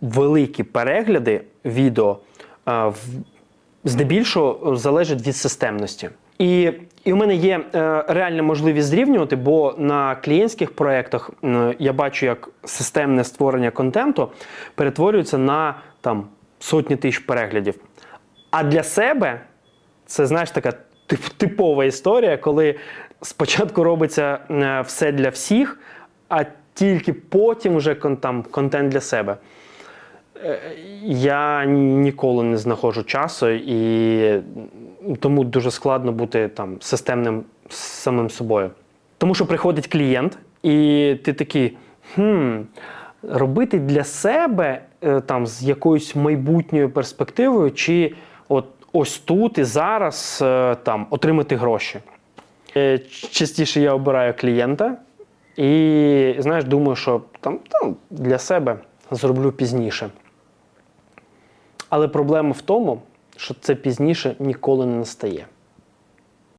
великі перегляди відео е, здебільшого залежать від системності. І, і у мене є е, реальна можливість зрівнювати, бо на клієнтських проєктах е, я бачу, як системне створення контенту перетворюється на там, сотні тисяч переглядів. А для себе це знаєш така тип- типова історія, коли спочатку робиться е, все для всіх, а тільки потім вже там, контент для себе. Я ніколи не знаходжу часу, і тому дуже складно бути там системним самим собою. Тому що приходить клієнт, і ти такий. Хм, робити для себе е, там з якоюсь майбутньою перспективою, чи от ось тут і зараз е, там отримати гроші. Е, Частіше я обираю клієнта і знаєш, думаю, що там, там для себе зроблю пізніше. Але проблема в тому, що це пізніше ніколи не настає.